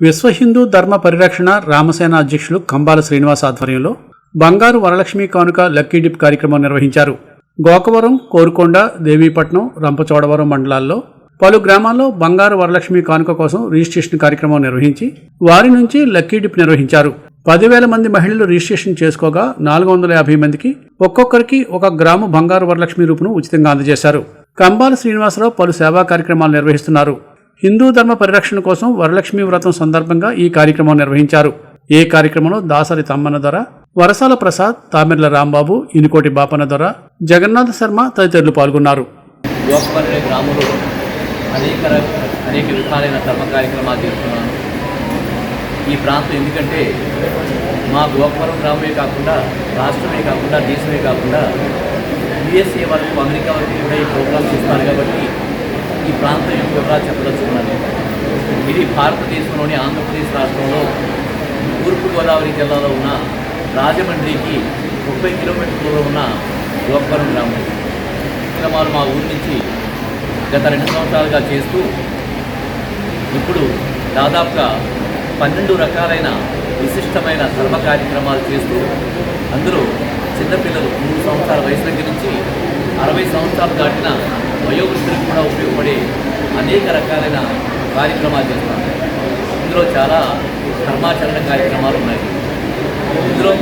విశ్వ హిందూ ధర్మ పరిరక్షణ రామసేన అధ్యక్షులు కంబాల శ్రీనివాస్ ఆధ్వర్యంలో బంగారు వరలక్ష్మి కానుక లక్కీ డిప్ కార్యక్రమం నిర్వహించారు. గోకవరం కోరుకొండ దేవీపట్నం రంపచోడవరం మండలాల్లో పలు గ్రామాల్లో బంగారు వరలక్ష్మి కానుక కోసం రిజిస్ట్రేషన్ కార్యక్రమం నిర్వహించి వారి నుంచి లక్కీ డిప్ నిర్వహించారు. పదివేల మంది మహిళలు రిజిస్ట్రేషన్ చేసుకోగా నాలుగు వందల యాభై మందికి ఒక్కొక్కరికి ఒక గ్రాము బంగారు వరలక్ష్మి రూపును ఉచితంగా అందజేశారు. కంబాల శ్రీనివాసరావు పలు సేవా కార్యక్రమాలు నిర్వహిస్తున్నారు. హిందూ ధర్మ పరిరక్షణ కోసం వరలక్ష్మి వ్రతం సందర్భంగా ఈ కార్యక్రమం నిర్వహించారు. ఈ కార్యక్రమంలో దాసరి తమ్మన ధర వరసాల ప్రసాద్ తామిర్ల రాంబాబు ఇనుకోటి బాపన ధర జగన్నాథ శర్మ తదితరులు పాల్గొన్నారు. గ్రామంలో అనేక అనేక విధాలైన ధర్మ కార్యక్రమాలు చేస్తున్నాను. ఈ ప్రాంతం ఎందుకంటే మా గోకవరం గ్రామమే కాకుండా రాష్ట్రమే కాకుండా దేశమే కాకుండా యుఎస్ఏ వరకు అమెరికా వరకు కూడా ఈ ప్రోగ్రామ్స్ ఇస్తారు కాబట్టి ఈ ప్రాంతం యొక్క వివరాలు చెప్పదలుచుకున్నాను ఇది భారతదేశంలోని ఆంధ్రప్రదేశ్ రాష్ట్రంలో తూర్పుగోదావరి జిల్లాలో ఉన్న రాజమండ్రికి ముప్పై కిలోమీటర్ల దూరం ఉన్న గోపురం గ్రామం. కార్యక్రమాలు మా ఊరి నుంచి గత రెండు సంవత్సరాలుగా చేస్తూ ఇప్పుడు దాదాపుగా పన్నెండు రకాలైన విశిష్టమైన ధర్మ కార్యక్రమాలు చేస్తూ అందులో చిన్నపిల్లలు మూడు సంవత్సరాల వయసు దగ్గర నుంచి అరవై సంవత్సరాలు దాటిన వయోవృద్ధులకు కూడా ఉపయోగపడే అనేక రకాలైన కార్యక్రమాలు చేస్తాం. ఇందులో చాలా ధర్మాచరణ కార్యక్రమాలు ఉన్నాయి. ఇందులో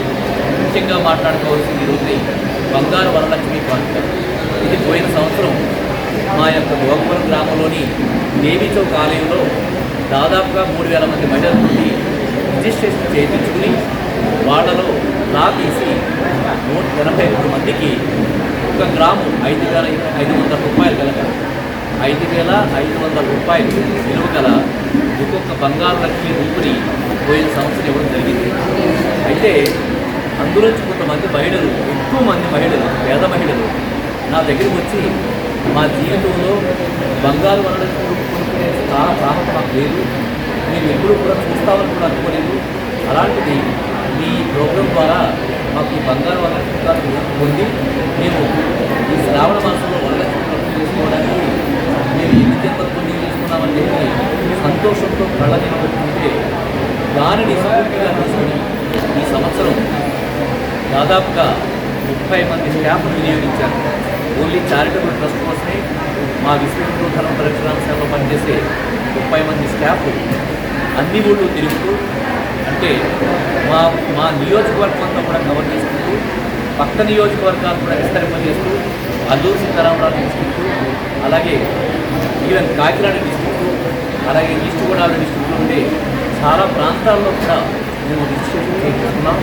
ముఖ్యంగా మాట్లాడుకోవాల్సింది ఈరోజు బంగారు వరలక్ష్మి కానుక ఇది పోయిన సంవత్సరం మా యొక్క భోగపురం గ్రామంలోని దేవి చౌక్ ఆలయంలో దాదాపుగా మూడు వేల మంది మహిళల రిజిస్ట్రేషన్ చేయించుకుని వాళ్ళలో లా తీసి నూట ఎనభై మూడు మందికి ఒక గ్రాము ఐదు వేల ఐదు వందల రూపాయలు కలగ ఐదు వేల ఐదు వందల రూపాయలు విలువ గల ఒక్కొక్క బంగారు లక్ష్మి రూపుని పోయిన సంవత్సరం ఇవ్వడం జరిగింది. అయితే అందులోంచి కొంతమంది మహిళలు ఎక్కువ మంది మహిళలు పేద మహిళలు నా దగ్గరికి వచ్చి మా జీవితంలో బంగారు వరలక్ష్మి రూపు కొనుక్కునే చాలా సాహసం మాకు లేదు. మేము ఎప్పుడు కూడా చూస్తామని కూడా అనుకోలేదు. అలాంటిది మీ ప్రోగ్రాం ద్వారా మాకు ఈ బంగారు వరలక్ష్మి పొంది మేము ఈ శ్రావణ మాసంలో వరలక్ష్మి రూపు చేసుకోవడానికి మేము ఎన్ని జన్మలు పుణ్యం చేసుకున్నామని చెప్పి సంతోషంతో కళ్ళ నిలబెట్టుకుంటే దానిని స్ఫూర్తిగా తీసుకుని ఈ సంవత్సరం దాదాపుగా ముప్పై మంది స్టాఫ్ను వినియోగించారు. ఓన్లీ చారిటబుల్ ట్రస్ట్ కోసమే మా విశ్వ హిందూ ధర్మ పనిచేసే ముప్పై మంది స్టాఫ్ అన్ని ఊళ్ళు తిరుగుతూ అంటే మా మా నియోజకవర్గం అంతా కూడా కవర్ చేసుకుంటూ పక్క నియోజకవర్గాలు కూడా విస్తరింపజేస్తూ అల్లూరు సీతారామరాజు డిస్టిక్టు అలాగే ఈవెన్ కాకినాడ డిస్టిక్టు అలాగే ఈస్ట్ గోదావరి డిస్టిక్లో ఉండే చాలా ప్రాంతాల్లో కూడా మేము రిజిస్ట్రేషన్ చేస్తున్నాం.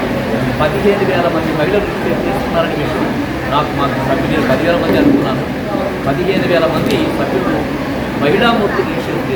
పదిహేను వేల మంది మహిళలు రిజిస్ట్రేషన్ చేస్తున్నారని విషయం నాకు మాకు సభ్యులు పదివేల మంది అనుకున్నాను పదిహేను వేల మంది సభ్యులు మహిళామూర్తి రిజిస్ట్రేషన్